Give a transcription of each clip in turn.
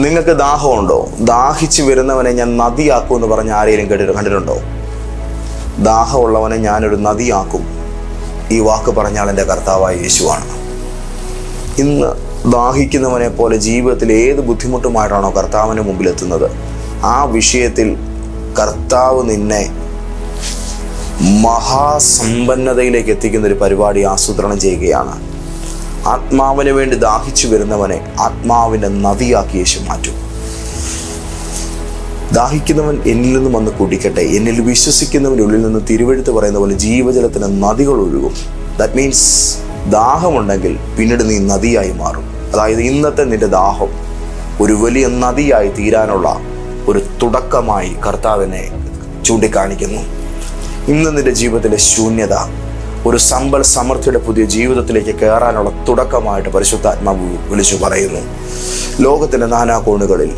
നിങ്ങൾക്ക് ദാഹമുണ്ടോ? ദാഹിച്ച് വരുന്നവനെ ഞാൻ നദിയാക്കും എന്ന് പറഞ്ഞ ആരെയും കേട്ടിട്ട് കണ്ടിട്ടുണ്ടോ? ദാഹമുള്ളവനെ ഞാനൊരു നദിയാക്കും. ഈ വാക്ക് പറഞ്ഞാൽ എന്റെ കർത്താവായ യേശുവാണ്. ഇന്ന് ദാഹിക്കുന്നവനെ പോലെ ജീവിതത്തിൽ ഏത് ബുദ്ധിമുട്ടുമായിട്ടാണോ കർത്താവിന് മുമ്പിൽ എത്തുന്നത് ആ വിഷയത്തിൽ കർത്താവ് നിന്നെ മഹാസമ്പന്നതയിലേക്ക് എത്തിക്കുന്ന ഒരു പരിപാടി ആസൂത്രണം ചെയ്യുകയാണ്. ആത്മാവിന് വേണ്ടി ദാഹിച്ചു വരുന്നവനെ ആത്മാവിന്റെ നദിയാക്കി യേശു മാറ്റും. ദാഹിക്കുന്നവൻ എന്നിൽ നിന്നും വന്ന് കുടിക്കട്ടെ. എന്നിൽ വിശ്വസിക്കുന്നവന്റെ ഉള്ളിൽ നിന്ന് തിരുവഴുത്ത് പറയുന്ന പോലെ ജീവജലത്തിന് നദികൾ ഒഴുകും. ദാറ്റ് മീൻസ് ദാഹമുണ്ടെങ്കിൽ പിന്നീട് നീ നദിയായി മാറും. അതായത് ഇന്നത്തെ നിന്റെ ദാഹം ഒരു വലിയ നദിയായി തീരാനുള്ള ഒരു തുടക്കമായി കർത്താവിനെ ചൂണ്ടിക്കാണിക്കുന്നു. ഇന്ന് നിന്റെ ജീവിതത്തിലെ ശൂന്യത ഒരു സമ്പൽ സമൃദ്ധിയുടെ പുതിയ ജീവിതത്തിലേക്ക് കയറാനുള്ള തുടക്കമായിട്ട് പരിശുദ്ധാത്മാവ് വിളിച്ചു പറയുന്നു. ലോകത്തിന്റെ നാനാകോണുകളിൽ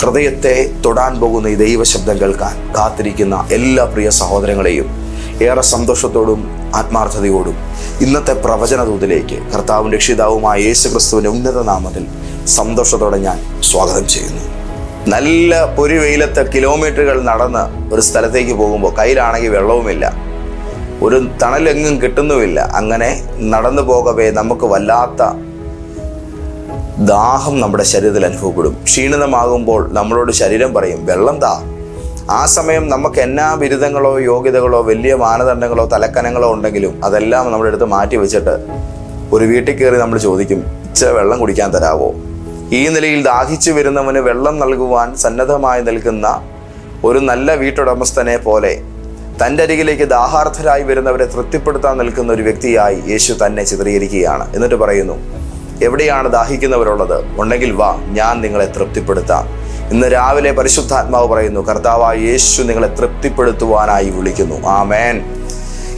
ഹൃദയത്തെ തൊടാൻ പോകുന്ന ഈ ദൈവശബ്ദം കേൾക്കാൻ കാത്തിരിക്കുന്ന എല്ലാ പ്രിയ സഹോദരങ്ങളെയും ഏറെ സന്തോഷത്തോടും ആത്മാർത്ഥതയോടും ഇന്നത്തെ പ്രവചനദൂതിലേക്ക് കർത്താവും രക്ഷിതാവുമായ യേശു ക്രിസ്തുവിന്റെ ഉന്നത നാമത്തിൽ സന്തോഷത്തോടെ ഞാൻ സ്വാഗതം ചെയ്യുന്നു. നല്ല പൊരി വെയിലത്ത് കിലോമീറ്ററുകൾ നടന്ന് ഒരു സ്ഥലത്തേക്ക് പോകുമ്പോൾ കയ്യിലാണെങ്കിൽ വെള്ളവുമില്ല. ഒരു തണലെങ്ങും കിട്ടുന്നുമില്ല. അങ്ങനെ നടന്നു പോകവേ നമുക്ക് വല്ലാത്ത ദാഹം നമ്മുടെ ശരീരത്തിൽ അനുഭവപ്പെടും. ക്ഷീണിതമാകുമ്പോൾ നമ്മളോട് ശരീരം പറയും വെള്ളം താ. ആ സമയം നമുക്ക് എന്നാ ബിരുദങ്ങളോ യോഗ്യതകളോ വലിയ മാനദണ്ഡങ്ങളോ തലക്കനങ്ങളോ ഉണ്ടെങ്കിലും അതെല്ലാം നമ്മുടെ അടുത്ത് മാറ്റി വെച്ചിട്ട് ഒരു വീട്ടിൽ കയറി നമ്മൾ ചോദിക്കും ഇച്ചിരി വെള്ളം കുടിക്കാൻ തരാവോ? ഈ നിലയിൽ ദാഹിച്ചു വരുന്നവന് വെള്ളം നൽകുവാൻ സന്നദ്ധമായി നിൽക്കുന്ന ഒരു നല്ല വീട്ടുടമസ്ഥനെ പോലെ തന്റെ അരികിലേക്ക് ദാഹാർത്ഥരായി വരുന്നവരെ തൃപ്തിപ്പെടുത്താൻ നിൽക്കുന്ന ഒരു വ്യക്തിയായി യേശു തന്നെ ചിത്രീകരിക്കുകയാണ്. എന്നിട്ട് പറയുന്നു എവിടെയാണ് ദാഹിക്കുന്നവരുള്ളത്? ഉണ്ടെങ്കിൽ വാ ഞാൻ നിങ്ങളെ തൃപ്തിപ്പെടുത്താം. ഇന്ന് രാവിലെ പരിശുദ്ധാത്മാവ് പറയുന്നു കർത്താവ് യേശു നിങ്ങളെ തൃപ്തിപ്പെടുത്തുവാനായി വിളിക്കുന്നു. ആമേൻ.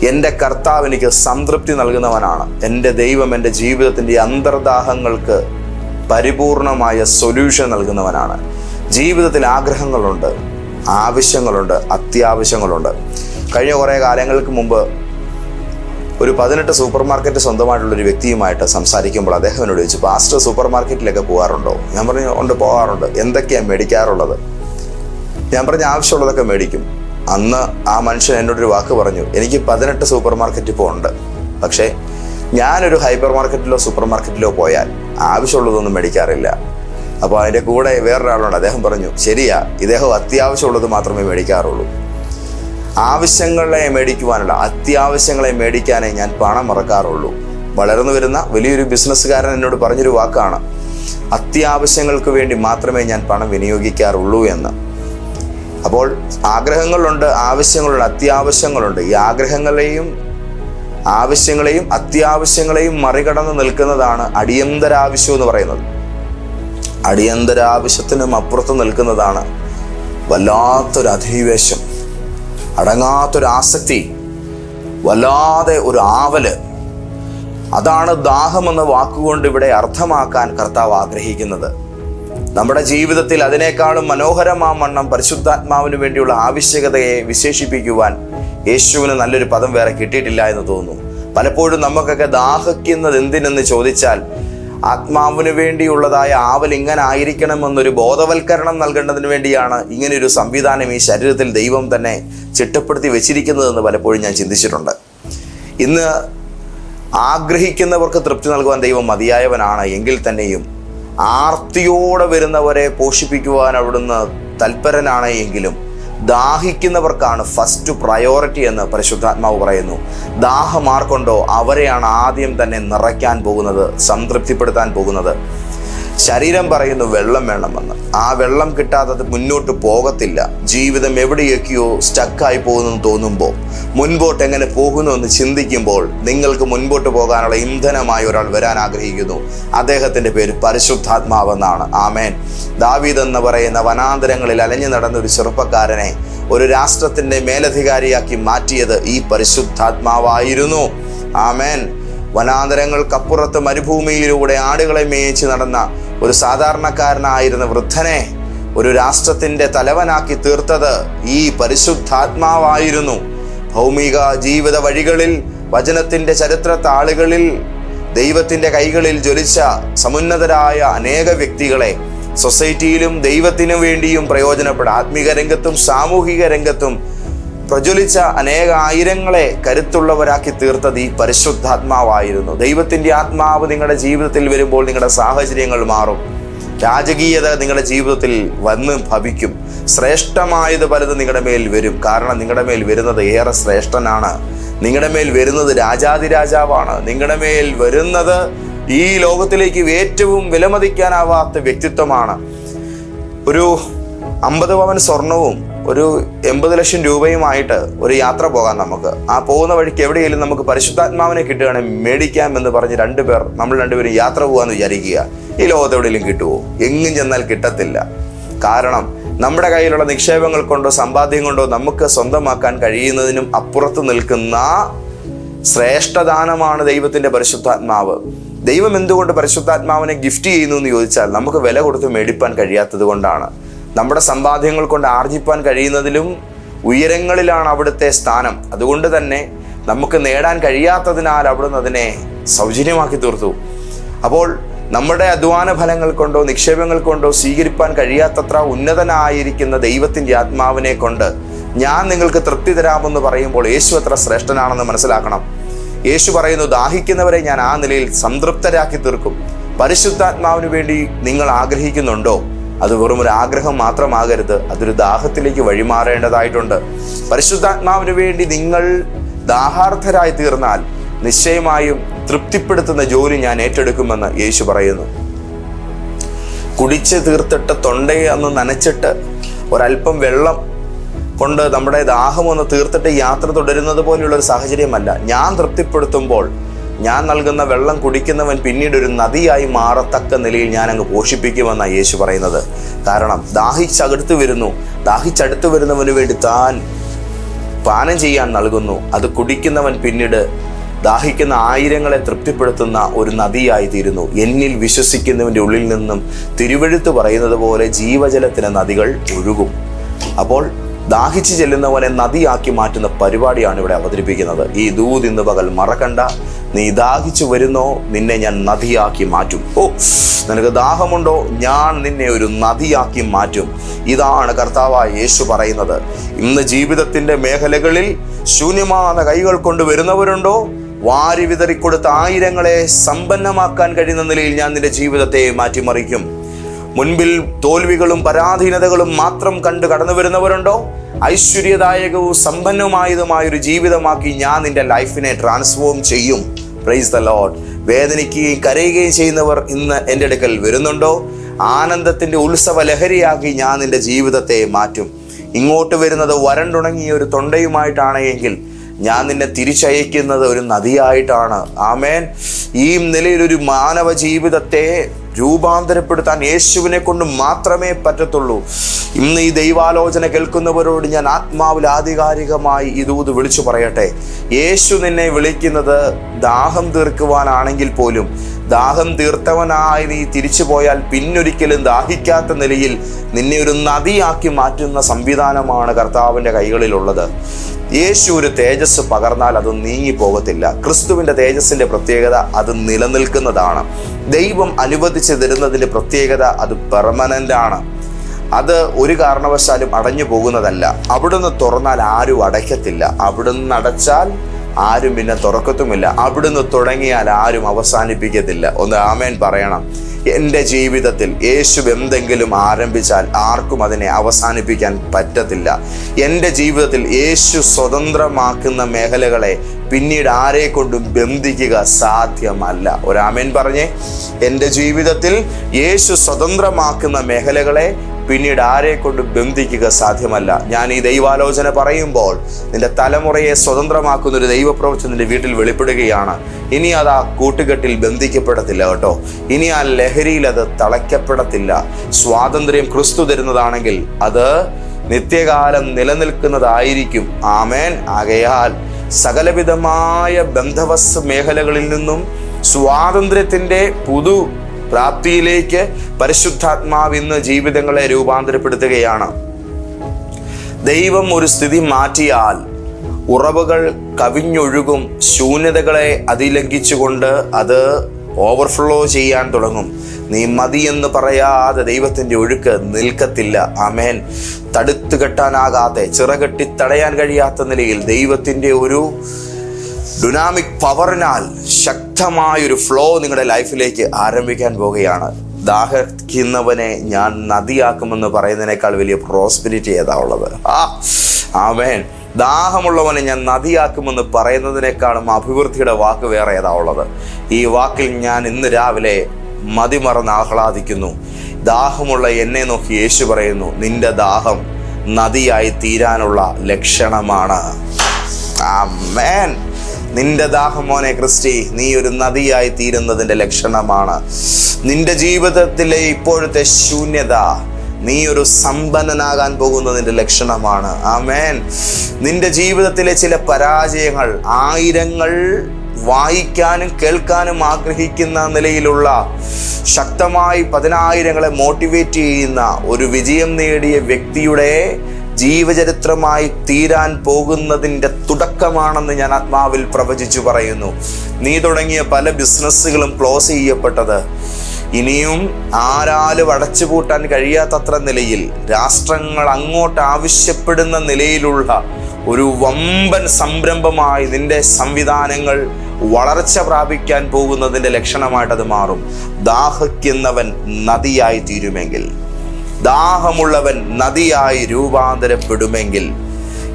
എന്റെ കർത്താവ് എനിക്ക് സംതൃപ്തി നൽകുന്നവനാണ്. എന്റെ ദൈവം എന്റെ ജീവിതത്തിന്റെ അന്തർദാഹങ്ങൾക്ക് പരിപൂർണമായ സൊല്യൂഷൻ നൽകുന്നവനാണ്. ജീവിതത്തിൽ ആഗ്രഹങ്ങളുണ്ട് ആവശ്യങ്ങളുണ്ട് അത്യാവശ്യങ്ങളുണ്ട്. കഴിഞ്ഞ കുറേ കാലങ്ങൾക്ക് മുമ്പ് ഒരു പതിനെട്ട് സൂപ്പർ മാർക്കറ്റ് സ്വന്തമായിട്ടുള്ള ഒരു വ്യക്തിയുമായിട്ട് സംസാരിക്കുമ്പോൾ അദ്ദേഹം എന്നോട് ചോദിച്ചു പാസ്റ്റർ സൂപ്പർ മാർക്കറ്റിലൊക്കെ പോകാറുണ്ടോ? ഞാൻ പറഞ്ഞു ഉണ്ട് പോകാറുണ്ട്. എന്തൊക്കെയാണ് മേടിക്കാറുള്ളത്? ഞാൻ പറഞ്ഞ ആവശ്യമുള്ളതൊക്കെ മേടിക്കും. അന്ന് ആ മനുഷ്യൻ എന്നോടൊരു വാക്ക് പറഞ്ഞു എനിക്ക് പതിനെട്ട് സൂപ്പർ മാർക്കറ്റ് ഇപ്പോൾ ഉണ്ട്. പക്ഷേ ഞാനൊരു ഹൈപ്പർ മാർക്കറ്റിലോ സൂപ്പർ മാർക്കറ്റിലോ പോയാൽ ആവശ്യമുള്ളതൊന്നും മേടിക്കാറില്ല. അപ്പോൾ അതിന്റെ കൂടെ വേറൊരാളുണ്ട്. അദ്ദേഹം പറഞ്ഞു ശരിയാ ഇദ്ദേഹം അത്യാവശ്യമുള്ളത് മാത്രമേ മേടിക്കാറുള്ളൂ. ആവശ്യങ്ങളെ മേടിക്കുവാനുള്ള അത്യാവശ്യങ്ങളെ മേടിക്കാനേ ഞാൻ പണം മറക്കാറുള്ളൂ. വളർന്നു വരുന്ന വലിയൊരു ബിസിനസ്സുകാരൻ എന്നോട് പറഞ്ഞൊരു വാക്കാണ് അത്യാവശ്യങ്ങൾക്ക് വേണ്ടി മാത്രമേ ഞാൻ പണം വിനിയോഗിക്കാറുള്ളൂ എന്ന്. അപ്പോൾ ആഗ്രഹങ്ങളുണ്ട് ആവശ്യങ്ങളുണ്ട് അത്യാവശ്യങ്ങളുണ്ട്. ഈ ആഗ്രഹങ്ങളെയും ആവശ്യങ്ങളെയും അത്യാവശ്യങ്ങളെയും മറികടന്ന് നിൽക്കുന്നതാണ് അടിയന്തരാവശ്യം എന്ന് പറയുന്നത്. അടിയന്തരാവശ്യത്തിനും അപ്പുറത്ത് നിൽക്കുന്നതാണ് വല്ലാത്തൊരു അധിനിവേശം. അടങ്ങാത്തൊരു ആസക്തി വല്ലാതെ ഒരു ആവൽ. അതാണ് ദാഹം എന്ന വാക്കുകൊണ്ട് ഇവിടെ അർത്ഥമാക്കാൻ കർത്താവ് ആഗ്രഹിക്കുന്നത്. നമ്മുടെ ജീവിതത്തിൽ അതിനേക്കാളും മനോഹരമാവണ്ണം പരിശുദ്ധാത്മാവിന് വേണ്ടിയുള്ള ആവശ്യകതയെ വിശേഷിപ്പിക്കുവാൻ യേശുവിന് നല്ലൊരു പദം വേറെ കിട്ടിയിട്ടില്ല എന്ന് തോന്നുന്നു. പലപ്പോഴും നമുക്കൊക്കെ ദാഹിക്കുന്നത് എന്തിനെന്ന് ചോദിച്ചാൽ ആത്മാവിന് വേണ്ടിയുള്ളതായ ആവൽ ഇങ്ങനെ ആയിരിക്കണമെന്നൊരു ബോധവൽക്കരണം നൽകേണ്ടതിന് വേണ്ടിയാണ് ഇങ്ങനെയൊരു സംവിധാനം ഈ ശരീരത്തിൽ ദൈവം തന്നെ ചിട്ടപ്പെടുത്തി വെച്ചിരിക്കുന്നതെന്ന് പലപ്പോഴും ഞാൻ ചിന്തിച്ചിട്ടുണ്ട്. ഇന്ന് ആഗ്രഹിക്കുന്നവർക്ക് തൃപ്തി നൽകുവാൻ ദൈവം മതിയായവനാണ് എങ്കിൽ തന്നെയും ആർത്തിയോടെ വരുന്നവരെ പോഷിപ്പിക്കുവാൻ അവിടുന്ന് തൽപരനാണ് എങ്കിലും ദാഹിക്കുന്നവർക്കാണ് ഫസ്റ്റ് പ്രയോറിറ്റി എന്ന് പരിശുദ്ധാത്മാവ് പറയുന്നു. ദാഹമാർക്കൊണ്ടോ അവരെയാണ് ആദ്യം തന്നെ നിറയ്ക്കാൻ പോകുന്നത് സംതൃപ്തിപ്പെടുത്താൻ പോകുന്നത്. ശരീരം പറയുന്നു വെള്ളം വേണമെന്ന്. ആ വെള്ളം കിട്ടാത്തത് മുന്നോട്ട് പോകത്തില്ല. ജീവിതം എവിടെയൊക്കെയോ സ്റ്റക്കായി പോകുന്നു തോന്നുമ്പോൾ മുൻപോട്ട് എങ്ങനെ പോകുന്നു എന്ന് ചിന്തിക്കുമ്പോൾ നിങ്ങൾക്ക് മുൻപോട്ട് പോകാനുള്ള ഇന്ധനമായി ഒരാൾ വരാൻ ആഗ്രഹിക്കുന്നു. അദ്ദേഹത്തിന്റെ പേര് പരിശുദ്ധാത്മാവെന്നാണ്. ആമേൻ. ദാവീദ് എന്ന് പറയുന്ന വനാന്തരങ്ങളിൽ അലഞ്ഞു നടന്ന ഒരു ചെറുപ്പക്കാരനെ ഒരു രാഷ്ട്രത്തിന്റെ മേലധികാരിയാക്കി മാറ്റിയത് ഈ പരിശുദ്ധാത്മാവായിരുന്നു. ആമേൻ. വനാന്തരങ്ങൾക്കപ്പുറത്ത് മരുഭൂമിയിലൂടെ ആടുകളെ മേയിച്ച് നടന്ന ഒരു സാധാരണക്കാരനായിരുന്ന വൃദ്ധനെ ഒരു രാഷ്ട്രത്തിന്റെ തലവനാക്കി തീർത്തത് ഈ പരിശുദ്ധാത്മാവായിരുന്നു. ഭൗമിക ജീവിത വഴികളിൽ വചനത്തിന്റെ ചരിത്രത്താളുകളിൽ ദൈവത്തിന്റെ കൈകളിൽ ജ്വലിച്ച സമുന്നതരായ അനേക വ്യക്തികളെ സൊസൈറ്റിയിലും ദൈവത്തിനു വേണ്ടിയും പ്രയോജനപ്പെടാം. ആത്മീക രംഗത്തും സാമൂഹിക രംഗത്തും പ്രജ്വലിച്ച അനേക ആയിരങ്ങളെ കരുത്തുള്ളവരാക്കി തീർത്തത് ഈ പരിശുദ്ധാത്മാവായിരുന്നു. ദൈവത്തിന്റെ ആത്മാവ് നിങ്ങളുടെ ജീവിതത്തിൽ വരുമ്പോൾ നിങ്ങളുടെ സാഹചര്യങ്ങൾ മാറും. രാജകീയത നിങ്ങളുടെ ജീവിതത്തിൽ വന്ന് ഭവിക്കും. ശ്രേഷ്ഠമായത് പലത് നിങ്ങളുടെ മേൽ വരും. കാരണം നിങ്ങളുടെ മേൽ വരുന്നത് ഏറെ ശ്രേഷ്ഠനാണ്. നിങ്ങളുടെ മേൽ വരുന്നത് രാജാതിരാജാവാണ് നിങ്ങളുടെ മേൽ വരുന്നത് ഈ ലോകത്തിലേക്ക് ഏറ്റവും വിലമതിക്കാനാവാത്ത വ്യക്തിത്വമാണ്. ഒരു അമ്പത് പവൻ സ്വർണവും ഒരു എൺപത് ലക്ഷം രൂപയുമായിട്ട് ഒരു യാത്ര പോകാം നമുക്ക്. ആ പോകുന്ന വഴിക്ക് എവിടെയെങ്കിലും നമുക്ക് പരിശുദ്ധാത്മാവിനെ കിട്ടുകയാണെങ്കിൽ മേടിക്കാം എന്ന് പറഞ്ഞ് രണ്ടുപേർ നമ്മൾ രണ്ടുപേരും യാത്ര പോകാമെന്ന് വിചാരിക്കുക. ഈ ലോകത്ത് എവിടെയെങ്കിലും കിട്ടുമോ എങ്ങും ചെന്നാൽ കിട്ടത്തില്ല. കാരണം നമ്മുടെ കയ്യിലുള്ള നിക്ഷേപങ്ങൾ കൊണ്ടോ സമ്പാദ്യം കൊണ്ടോ നമുക്ക് സ്വന്തമാക്കാൻ കഴിയുന്നതിനും അപ്പുറത്ത് നിൽക്കുന്ന ശ്രേഷ്ഠദാനമാണ് ദൈവത്തിന്റെ പരിശുദ്ധാത്മാവ്. ദൈവം എന്തുകൊണ്ട് പരിശുദ്ധാത്മാവിനെ ഗിഫ്റ്റ് ചെയ്യുന്നു എന്ന് ചോദിച്ചാൽ നമുക്ക് വില കൊടുത്ത് മേടിപ്പാൻ കഴിയാത്തത് കൊണ്ടാണ്. നമ്മുടെ സമ്പാദ്യങ്ങൾ കൊണ്ട് ആർജിപ്പാൻ കഴിയുന്നതിലും ഉയരങ്ങളിലാണ് അവിടുത്തെ സ്ഥാനം. അതുകൊണ്ട് തന്നെ നമുക്ക് നേടാൻ കഴിയാത്തതിനാൽ അവിടുന്ന് അതിനെ സൗജന്യമാക്കി തീർത്തു. അപ്പോൾ നമ്മുടെ അധ്വാന ഫലങ്ങൾ കൊണ്ടോ നിക്ഷേപങ്ങൾ കൊണ്ടോ സ്വീകരിപ്പാൻ കഴിയാത്തത്ര ഉന്നതനായിരിക്കുന്ന ദൈവത്തിന്റെ ആത്മാവിനെ കൊണ്ട് ഞാൻ നിങ്ങൾക്ക് തൃപ്തി തരാമെന്ന് പറയുമ്പോൾ യേശു എത്ര ശ്രേഷ്ഠനാണെന്ന് മനസ്സിലാക്കണം. യേശു പറയുന്നു ദാഹിക്കുന്നവരെ ഞാൻ ആ നിലയിൽ സംതൃപ്തരാക്കി തീർക്കും. പരിശുദ്ധാത്മാവിന് വേണ്ടി നിങ്ങൾ ആഗ്രഹിക്കുന്നുണ്ടോ? അത് വെറും ഒരു ആഗ്രഹം മാത്രമാകരുത്. അതൊരു ദാഹത്തിലേക്ക് വഴിമാറേണ്ടതായിട്ടുണ്ട്. പരിശുദ്ധാത്മാവിന് വേണ്ടി നിങ്ങൾ ദാഹാർത്ഥരായി തീർന്നാൽ നിശ്ചയമായും തൃപ്തിപ്പെടുത്തുന്ന ജോലി ഞാൻ ഏറ്റെടുക്കുമെന്ന് യേശു പറയുന്നു. കുടിച്ച് തീർത്തിട്ട് തൊണ്ടയെ ഒന്ന് നനച്ചിട്ട് ഒരല്പം വെള്ളം കൊണ്ട് നമ്മുടെ ദാഹം ഒന്ന് തീർത്തിട്ട് യാത്ര തുടരുന്നത് പോലെയുള്ള ഒരു സാഹചര്യമല്ല. ഞാൻ തൃപ്തിപ്പെടുത്തുമ്പോൾ ഞാൻ നൽകുന്ന വെള്ളം കുടിക്കുന്നവൻ പിന്നീട് ഒരു നദിയായി മാറത്തക്ക നിലയിൽ ഞാൻ അങ്ങ് പോഷിപ്പിക്കുമെന്നാണ് യേശു പറയുന്നത്. കാരണം ദാഹിച്ചകടുത്ത് വരുന്നു. ദാഹിച്ചടുത്ത് വരുന്നവന് വേണ്ടി താൻ പാനം ചെയ്യാൻ നൽകുന്നു. അത് കുടിക്കുന്നവൻ പിന്നീട് ദാഹിക്കുന്ന ആയിരങ്ങളെ തൃപ്തിപ്പെടുത്തുന്ന ഒരു നദിയായി തീരുന്നു. എന്നിൽ വിശ്വസിക്കുന്നവന്റെ ഉള്ളിൽ നിന്നും തിരുവഴുത്ത് പറയുന്നത് പോലെ ജീവജലത്തിന് നദികൾ ഒഴുകും. അപ്പോൾ ദാഹിച്ചു ചെല്ലുന്നവനെ നദിയാക്കി മാറ്റുന്ന പരിപാടിയാണ് ഇവിടെ അവതരിപ്പിക്കുന്നത്. ഈ ദൂത് ഇന്ന് പകൽ മറക്കണ്ട. നീ ദാഹിച്ചു വരുന്നോ നിന്നെ ഞാൻ നദിയാക്കി മാറ്റും. ഓ നിനക്ക് ദാഹമുണ്ടോ? ഞാൻ നിന്നെ ഒരു നദിയാക്കി മാറ്റും. ഇതാണ് കർത്താവായ യേശു പറയുന്നത്. ഇന്ന് ജീവിതത്തിന്റെ മേഖലകളിൽ ശൂന്യമാന കൈകൾ കൊണ്ട് വരുന്നവരുണ്ടോ? വാരി വിതറിക്കൊടുത്ത ആയിരങ്ങളെ സമ്പന്നമാക്കാൻ കഴിയുന്ന നിലയിൽ ഞാൻ നിന്റെ ജീവിതത്തെ മാറ്റിമറിക്കും. മുൻപിൽ തോൽവികളും പരാധീനതകളും മാത്രം കണ്ട് കടന്നു വരുന്നവരുണ്ടോ? ഐശ്വര്യദായകവും സമ്പന്നവുമായതുമായ ഒരു ജീവിതമാക്കി ഞാൻ നിന്റെ ലൈഫിനെ ട്രാൻസ്ഫോം ചെയ്യും. പ്രൈസ് ദ ലോഡ് വേദനിക്കുകയും കരയുകയും ചെയ്യുന്നവർ ഇന്ന് എന്റെ അടുക്കൽ വരുന്നുണ്ടോ? ആനന്ദത്തിന്റെ ഉത്സവ ലഹരിയാക്കി ഞാൻ നിന്റെ ജീവിതത്തെ മാറ്റും. ഇങ്ങോട്ട് വരുന്നത് വരണ്ടുണങ്ങിയ ഒരു തൊണ്ടയുമായിട്ടാണ് എങ്കിൽ ഞാൻ നിന്നെ തിരിച്ചയക്കുന്നത് ഒരു നദിയായിട്ടാണ്. ആമേൻ. ഈ നിലയിൽ ഒരു മാനവ ജീവിതത്തെ രൂപാന്തരപ്പെടുത്താൻ യേശുവിനെ കൊണ്ട് മാത്രമേ പറ്റത്തുള്ളൂ. ഇന്ന് ഈ ദൈവാലോചന കേൾക്കുന്നവരോട് ഞാൻ ആത്മാവിൽ ആധികാരികമായി ഇതൂത് വിളിച്ചു പറയട്ടെ. യേശു നിന്നെ വിളിക്കുന്നത് ദാഹം തീർക്കുവാനാണെങ്കിൽ പോലും ദാഹം തീർത്തവനായി നീ തിരിച്ചു പോയാൽ പിന്നൊരിക്കലും ദാഹിക്കാത്ത നിലയിൽ നിന്നെ ഒരു നദിയാക്കി മാറ്റുന്ന സംവിധാനമാണ് കർത്താവിന്റെ കൈകളിലുള്ളത്. യേശു ഒരു തേജസ് പകർന്നാൽ അത് നീങ്ങി പോകത്തില്ല ക്രിസ്തുവിന്റെ തേജസ്സിന്റെ പ്രത്യേകത അത് നിലനിൽക്കുന്നതാണ്. ദൈവം അനുവദിച്ച് തരുന്നതിന്റെ പ്രത്യേകത അത് പെർമനന്റ് ആണ്. അത് ഒരു കാരണവശാലും അടഞ്ഞു പോകുന്നതല്ല അവിടുന്ന് തുറന്നാൽ ആരും അടയ്ക്കത്തില്ല. അവിടുന്ന് അടച്ചാൽ ആരും പിന്നെ തുറക്കത്തുമില്ല. അവിടുന്ന് തുടങ്ങിയാൽ ആരും അവസാനിപ്പിക്കത്തില്ല. ഒന്ന് ആമേൻ പറയണം. എന്റെ ജീവിതത്തിൽ യേശു എന്തെങ്കിലും ആരംഭിച്ചാൽ ആർക്കും അതിനെ അവസാനിപ്പിക്കാൻ പറ്റത്തില്ല. എന്റെ ജീവിതത്തിൽ യേശു സ്വതന്ത്രമാക്കുന്ന മേഖലകളെ പിന്നീട് ആരെ കൊണ്ടും ബന്ധിക്കുക സാധ്യമല്ല. ഒരാമേൻ പറഞ്ഞേ. എന്റെ ജീവിതത്തിൽ യേശു സ്വതന്ത്രമാക്കുന്ന മേഖലകളെ പിന്നീട് ആരെ കൊണ്ട് ബന്ധിക്കുക സാധ്യമല്ല. ഞാൻ ഈ ദൈവാലോചന പറയുമ്പോൾ നിന്റെ തലമുറയെ സ്വതന്ത്രമാക്കുന്ന ഒരു ദൈവപ്രവൃത്തി നിന്റെ വീട്ടിൽ വെളിപ്പെടുകയാണ്. ഇനി അത് ആ കൂട്ടുകെട്ടിൽ ബന്ധിക്കപ്പെടത്തില്ല കേട്ടോ. ഇനി ആ ലഹരിയിൽ അത് തളയ്ക്കപ്പെടത്തില്ല. സ്വാതന്ത്ര്യം ക്രിസ്തു തരുന്നതാണെങ്കിൽ അത് നിത്യകാലം നിലനിൽക്കുന്നതായിരിക്കും. ആമേൻ. ആകയാൽ സകലവിധമായ ബന്ധവസ് മേഖലകളിൽ നിന്നും സ്വാതന്ത്ര്യത്തിന്റെ പുതു പ്രാപ്തിയിലേക്ക് പരിശുദ്ധാത്മാവ് ഇന്ന് ജീവിതങ്ങളെ രൂപാന്തരപ്പെടുത്തുകയാണ്. ദൈവം ഒരു സ്ഥിതി മാറ്റിയാൽ ഉറവുകൾ കവിഞ്ഞൊഴുകും ശൂന്യതകളെ അതിലംഘിച്ചുകൊണ്ട് അത് ഓവർഫ്ലോ ചെയ്യാൻ തുടങ്ങും. നീ മതി എന്ന് പറയാതെ ദൈവത്തിന്റെ ഒഴുക്ക് നിൽക്കത്തില്ല. ആമേൻ. തടുത്തു ചിറകെട്ടി തടയാൻ കഴിയാത്ത നിലയിൽ ദൈവത്തിന്റെ ഒരു ഡുനാമിക് പവറിനാൽ ശക്തമായൊരു ഫ്ലോ നിങ്ങളുടെ ലൈഫിലേക്ക് ആരംഭിക്കാൻ പോവുകയാണ്. ദാഹിക്കുന്നവനെ ഞാൻ നദിയാക്കുമെന്ന് പറയുന്നതിനേക്കാൾ വലിയ പ്രോസ്പിരിറ്റി ഏതാ ഉള്ളത്? ആ ആമേൻ. ദാഹമുള്ളവനെ ഞാൻ നദിയാക്കുമെന്ന് പറയുന്നതിനേക്കാളും അഭിവൃദ്ധിയുടെ വാക്ക് വേറെ ഏതാ ഉള്ളത്? ഈ വാക്കിൽ ഞാൻ ഇന്ന് രാവിലെ മതിമറന്ന് ആഹ്ലാദിക്കുന്നു. ദാഹമുള്ള എന്നെ നോക്കി യേശു പറയുന്നു നിന്റെ ദാഹം നദിയായി തീരാനുള്ള ലക്ഷണമാണ്. ആമേൻ. നിന്റെ ദാഹം മോനെ ക്രിസ്റ്റി നീ ഒരു നദിയായി തീരുന്നതിന്റെ ലക്ഷണമാണ്. നിന്റെ ജീവിതത്തിലെ ഇപ്പോഴത്തെ ശൂന്യത നീ ഒരു സമ്പന്നനാകാൻ പോകുന്നതിന്റെ ലക്ഷണമാണ്. ആമേൻ. നിന്റെ ജീവിതത്തിലെ ചില പരാജയങ്ങൾ ആയിരങ്ങൾ വായിക്കാനും കേൾക്കാനും ആഗ്രഹിക്കുന്ന നിലയിലുള്ള ശക്തമായി പതിനായിരങ്ങളെ മോട്ടിവേറ്റ് ചെയ്യുന്ന ഒരു വിജയം നേടിയ വ്യക്തിയുടെ ജീവചരിത്രമായി തീരാൻ പോകുന്നതിന്റെ തുടക്കമാണെന്ന് ഞാൻ ആത്മാവിൽ പ്രവചിച്ചു പറയുന്നു. നീ തുടങ്ങിയ പല ബിസിനസ്സുകളും ക്ലോസ് ചെയ്യപ്പെട്ടത്. ഇനിയും ആരാലും അടച്ചുപൂട്ടാൻ കഴിയാത്തത്ര നിലയിൽ രാഷ്ട്രങ്ങൾ അങ്ങോട്ട് ആവശ്യപ്പെടുന്ന നിലയിലുള്ള ഒരു വമ്പൻ സംരംഭമായി നിന്റെ സംവിധാനങ്ങൾ വളർച്ച പ്രാപിക്കാൻ പോകുന്നതിന്റെ ലക്ഷണമായിട്ട് അത് മാറും. ദാഹിക്കുന്നവൻ നദിയായി തീരുമെങ്കിൽ. ദാഹമുള്ളവൻ നദിയായി രൂപാന്തരപ്പെടുമെങ്കിൽ.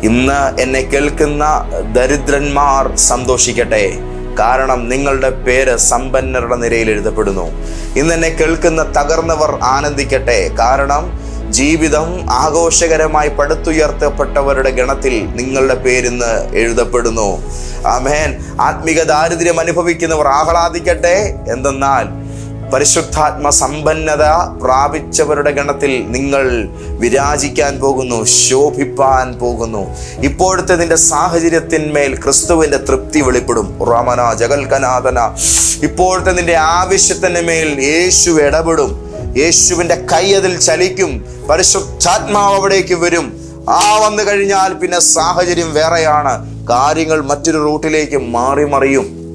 ഇന്ന് എന്നെ കേൾക്കുന്ന ദരിദ്രന്മാർ സന്തോഷിക്കട്ടെ. കാരണം നിങ്ങളുടെ പേര് സമ്പന്നരുടെ നിരയിൽ എഴുതപ്പെടുന്നു. ഇന്ന് എന്നെ കേൾക്കുന്ന തകർന്നവർ ആനന്ദിക്കട്ടെ. കാരണം ജീവിതം ആഘോഷകരമായി പടുത്തുയർത്തപ്പെട്ടവരുടെ ഗണത്തിൽ നിങ്ങളുടെ പേരിന്ന് എഴുതപ്പെടുന്നു. ആമേൻ. ആത്മിക ദാരിദ്ര്യം അനുഭവിക്കുന്നവർ ആഹ്ലാദിക്കട്ടെ. എന്തെന്നാൽ പരിശുദ്ധാത്മ സമ്പന്നത പ്രാപിച്ചവരുടെ ഗണത്തിൽ നിങ്ങൾ വിരാജിക്കാൻ പോകുന്നു ശോഭിപ്പാൻ പോകുന്നു. ഇപ്പോഴത്തെ നിന്റെ സാഹചര്യത്തിന്മേൽ ക്രിസ്തുവിന്റെ തൃപ്തി വെളിപ്പെടും. റമന ജഗൽകനാഥന ഇപ്പോഴത്തെ നിന്റെ ആവശ്യത്തിന് മേൽ യേശു ഇടപെടും. യേശുവിന്റെ കൈ അതിൽ ചലിക്കും. പരിശുദ്ധാത്മാവ് അവിടേക്ക് വരും. ആ വന്നു കഴിഞ്ഞാൽ പിന്നെ സാഹചര്യം വേറെയാണ്. കാര്യങ്ങൾ മറ്റൊരു റൂട്ടിലേക്ക് മാറി മറിയും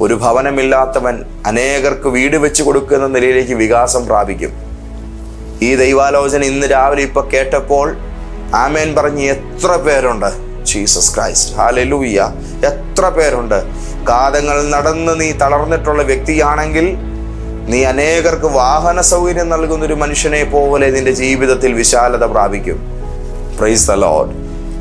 ഒരു ഭവനമില്ലാത്തവൻ അനേകർക്ക് വീട് വെച്ച് കൊടുക്കുന്ന നിലയിലേക്ക് വികാസം പ്രാപിക്കും. ഈ ദൈവാലോചന ഇന്ന് രാവിലെ ഇപ്പൊ കേട്ടപ്പോൾ ആമേൻ പറഞ്ഞ് എത്ര പേരുണ്ട്? Jesus Christ. ഹാലലൂയ്യ എത്ര പേരുണ്ട്? കാതങ്ങൾ നടന്ന് നീ തളർന്നിട്ടുള്ള വ്യക്തിയാണെങ്കിൽ നീ അനേകർക്ക് വാഹന സൗകര്യം നൽകുന്ന ഒരു മനുഷ്യനെ പോലെ നിന്റെ ജീവിതത്തിൽ വിശാലത പ്രാപിക്കും. പ്രൈസ് ദ ലോഡ്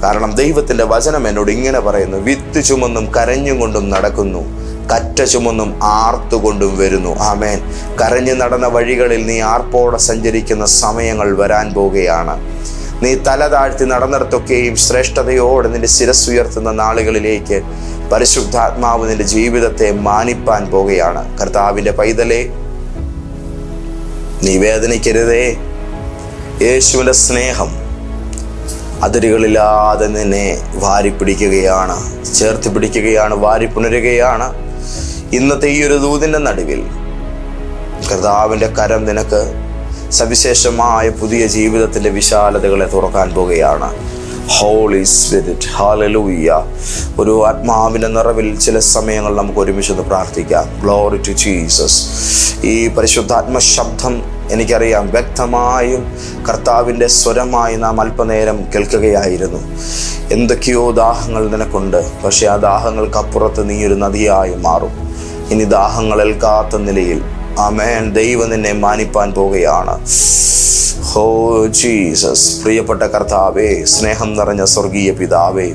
കാരണം ദൈവത്തിന്റെ വചനം എന്നോട് ഇങ്ങനെ പറയുന്നു. വിത്ത് ചുമന്നും കരഞ്ഞും കൊണ്ടും നടക്കുന്നു. കറ്റ ചുമന്നും ആർത്തുകൊണ്ടും വരുന്നു. ആമേൻ. കരഞ്ഞു നടന്ന വഴികളിൽ നീ ആർപ്പോടെ സഞ്ചരിക്കുന്ന സമയങ്ങൾ വരാൻ പോവുകയാണ്. നീ തല താഴ്ത്തി നടന്നിടത്തൊക്കെയും ശ്രേഷ്ഠതയോടെ നിന്റെ ശിരസ്സുയർത്തുന്ന നാളുകളിലേക്ക് പരിശുദ്ധാത്മാവ് നിന്റെ ജീവിതത്തെ മാനിപ്പാൻ പോവുകയാണ്. കർത്താവിന്റെ പൈതലേ നീ വേദനിക്കരുതേ. യേശുവിന്റെ സ്നേഹം അതിരുകളില്ലാതെ നിന്നെ വാരി പിടിക്കുകയാണ് ചേർത്ത് പിടിക്കുകയാണ് വാരി പുണരുകയാണ്. ഇന്നത്തെ ഈ ഒരു ദൂതിന്റെ നടുവിൽ കർത്താവിന്റെ കരം നിനക്ക് സവിശേഷമായ പുതിയ ജീവിതത്തിന്റെ വിശാലതകളെ തുറക്കാൻ പോകുകയാണ്. ഹോളി സ്പിരിറ്റ് ഹാലലൂയ്യ ഒരു ആത്മാവിന്റെ നിറവിൽ ചില സമയങ്ങൾ നമുക്ക് ഒരുമിച്ച് പ്രാർത്ഥിക്കാം. ഗ്ലോറി ടു ജീസസ് ഈ പരിശുദ്ധാത്മ ശബ്ദം എനിക്കറിയാം വ്യക്തമായും കർത്താവിന്റെ സ്വരമായി നാം അല്പനേരം കേൾക്കുകയായിരുന്നു. എന്തൊക്കെയോ ദാഹങ്ങൾ നിനക്കുണ്ട് പക്ഷേ ആ ദാഹങ്ങൾക്കപ്പുറത്ത് നീ ഒരു നദിയായി മാറും. ഇനി ദാഹങ്ങൾ കാത്ത നിലയിൽ. ആമേൻ. ദൈവം നിന്നെ മാനിപ്പാൻ പോവുകയാണ്. ഹോ ജീസസ്. പ്രിയപ്പെട്ട കർത്താവേ സ്നേഹം നിറഞ്ഞ സ്വർഗീയ പിതാവേ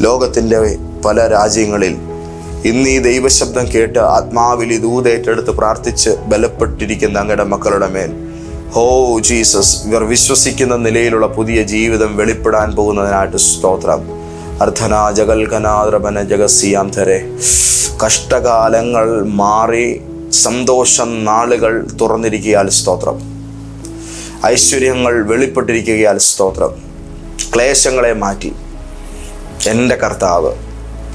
ലോകത്തിന്റെ പല രാജ്യങ്ങളിൽ ഇന്ന് ഈ ദൈവശബ്ദം കേട്ട് ആത്മാവിൽ ഈ ദൂതേറ്റെടുത്ത് പ്രാർത്ഥിച്ച് ബലപ്പെട്ടിരിക്കുന്ന അങ്ങയുടെ മക്കളുടെ മേൽ. ഹോ ജീസസ്. ഇവർ വിശ്വസിക്കുന്ന നിലയിലുള്ള പുതിയ ജീവിതം വെളിപ്പെടാൻ പോകുന്നതിനായിട്ട് സ്തോത്രം. അർദ്ധന ജഗൽഘനാദ്രപന ധരെ. കഷ്ടകാലങ്ങൾ മാറി സന്തോഷം നാളുകൾ തുറന്നിരിക്കുകയാൽ സ്തോത്രം. ഐശ്വര്യങ്ങൾ വെളിപ്പെട്ടിരിക്കുകയാൽ സ്തോത്രം. ക്ലേശങ്ങളെ മാറ്റി. എന്റെ കർത്താവ്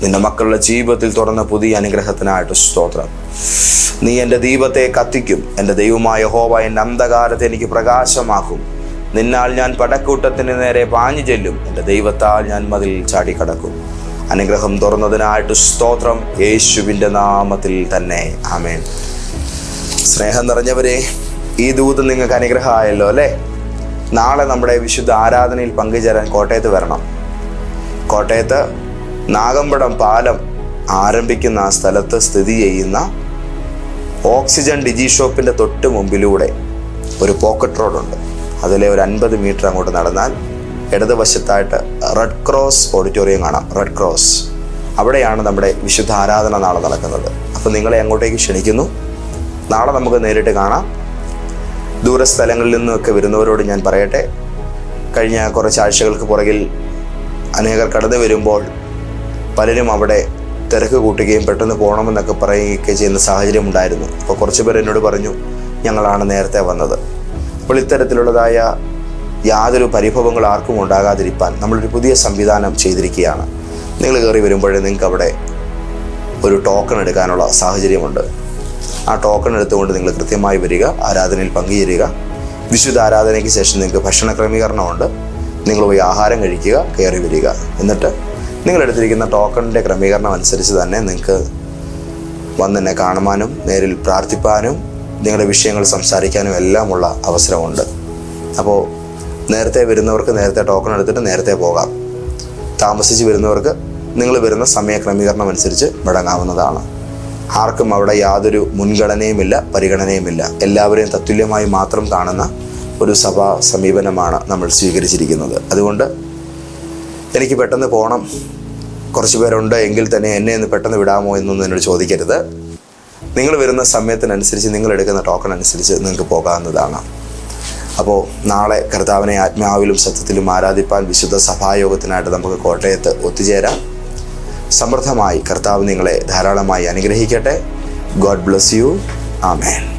നിന്റെ മക്കളുടെ ജീവിതത്തിൽ തുറന്ന പുതിയ അനുഗ്രഹത്തിനായിട്ട് സ്തോത്രം. നീ എന്റെ ദീപത്തെ കത്തിക്കും. എന്റെ ദൈവമായ ഹോവ എന്റെ അന്ധകാരത്തെ എനിക്ക് പ്രകാശമാക്കും. നിന്നാൽ ഞാൻ പടക്കൂട്ടത്തിന് നേരെ പാഞ്ഞു ചെല്ലും. എന്റെ ദൈവത്താൽ ഞാൻ മതിൽ ചാടിക്കടക്കും. അനുഗ്രഹം തുറന്നതിനായിട്ട് സ്തോത്രം യേശുവിന്റെ നാമത്തിൽ തന്നെ. ആമേൻ. സ്നേഹം നിറഞ്ഞവരെ ഈ ദൂത് നിങ്ങൾക്ക് അനുഗ്രഹമായല്ലോ അല്ലേ? നാളെ നമ്മുടെ വിശുദ്ധ ആരാധനയിൽ പങ്കുചേരാൻ കോട്ടയത്ത് വരണം. കോട്ടയത്ത് നാഗമ്പടം പാലം ആരംഭിക്കുന്ന ആ സ്ഥലത്ത് സ്ഥിതി ചെയ്യുന്ന ഓക്സിജൻ ഡിജി ഷോപ്പിന്റെ തൊട്ട് മുമ്പിലൂടെ ഒരു പോക്കറ്റ് റോഡുണ്ട്. അതിലെ ഒരു അൻപത് മീറ്റർ അങ്ങോട്ട് നടന്നാൽ ഇടതുവശത്തായിട്ട് റെഡ് ക്രോസ് ഓഡിറ്റോറിയം കാണാം. Red cross. അവിടെയാണ് നമ്മുടെ വിശുദ്ധ ആരാധന നാളെ നടക്കുന്നത്. അപ്പോൾ നിങ്ങളെ അങ്ങോട്ടേക്ക് ക്ഷണിക്കുന്നു. നാളെ നമുക്ക് നേരിട്ട് കാണാം. ദൂരസ്ഥലങ്ങളിൽ നിന്നൊക്കെ വരുന്നവരോട് ഞാൻ പറയട്ടെ. കഴിഞ്ഞ കുറച്ച് ആഴ്ചകൾക്ക് പുറകിൽ അനേകർ കടന്നു വരുമ്പോൾ പലരും അവിടെ തിരക്ക് കൂട്ടുകയും പെട്ടെന്ന് പോകണമെന്നൊക്കെ പറയുകയൊക്കെ ചെയ്യുന്ന സാഹചര്യം ഉണ്ടായിരുന്നു. അപ്പോൾ കുറച്ച് പേർ എന്നോട് പറഞ്ഞു ഞങ്ങളാണ് നേരത്തെ വന്നത്. അപ്പോൾ ഇത്തരത്തിലുള്ളതായ യാതൊരു പരിഭവങ്ങൾ ആർക്കും ഉണ്ടാകാതിരിക്കാൻ നമ്മളൊരു പുതിയ സംവിധാനം ചെയ്തിരിക്കുകയാണ്. നിങ്ങൾ കയറി വരുമ്പോൾ നിങ്ങൾക്ക് അവിടെ ഒരു ടോക്കൺ എടുക്കാനുള്ള സാഹചര്യമുണ്ട്. ആ ടോക്കൺ എടുത്തുകൊണ്ട് നിങ്ങൾ കൃത്യമായി വരിക ആരാധനയിൽ പങ്കുചേരുക. വിശുദ്ധ ആരാധനയ്ക്ക് ശേഷം നിങ്ങൾക്ക് ഭക്ഷണ ക്രമീകരണമുണ്ട്. നിങ്ങൾ പോയി ആഹാരം കഴിക്കുക കയറി വരിക. എന്നിട്ട് നിങ്ങൾ എടുത്തിരിക്കുന്ന ടോക്കണിന്റെ ക്രമീകരണം അനുസരിച്ച് തന്നെ നിങ്ങൾക്ക് വന്നെന്നെ കാണുവാനും നേരിൽ പ്രാർത്ഥിപ്പാനും നിങ്ങളുടെ വിഷയങ്ങൾ സംസാരിക്കാനും എല്ലാമുള്ള അവസരമുണ്ട്. അപ്പോൾ നേരത്തെ വരുന്നവർക്ക് നേരത്തെ ടോക്കൺ എടുത്തിട്ട് നേരത്തെ പോകാം. താമസിച്ച് വരുന്നവർക്ക് നിങ്ങൾ വരുന്ന സമയ ക്രമീകരണം അനുസരിച്ച് മടങ്ങാവുന്നതാണ്. ആർക്കും അവിടെ യാതൊരു മുൻഗണനയുമില്ല പരിഗണനയുമില്ല. എല്ലാവരെയും തത്തുല്യമായി മാത്രം കാണുന്ന ഒരു സഭാ സമീപനമാണ് നമ്മൾ സ്വീകരിച്ചിരിക്കുന്നത്. അതുകൊണ്ട് എനിക്ക് പെട്ടെന്ന് പോകണം കുറച്ച് പേരുണ്ട് എങ്കിൽ തന്നെ എന്നെ ഒന്ന് പെട്ടെന്ന് വിടാമോ എന്നൊന്നും എന്നോട് ചോദിക്കരുത്. നിങ്ങൾ വരുന്ന സമയത്തിനനുസരിച്ച് നിങ്ങൾ എടുക്കുന്ന ടോക്കൺ അനുസരിച്ച് നിങ്ങൾക്ക് പോകാവുന്നതാണ്. അപ്പോൾ നാളെ കർത്താവിനെ ആത്മാവിലും സത്യത്തിലും ആരാധിപ്പാൻ വിശുദ്ധ സഭായോഗത്തിനായിട്ട് നമുക്ക് കോട്ടയത്ത് ഒത്തുചേരാം. സമൃദ്ധമായി കർത്താവ് നിങ്ങളെ ധാരാളമായി അനുഗ്രഹിക്കട്ടെ. God bless you amen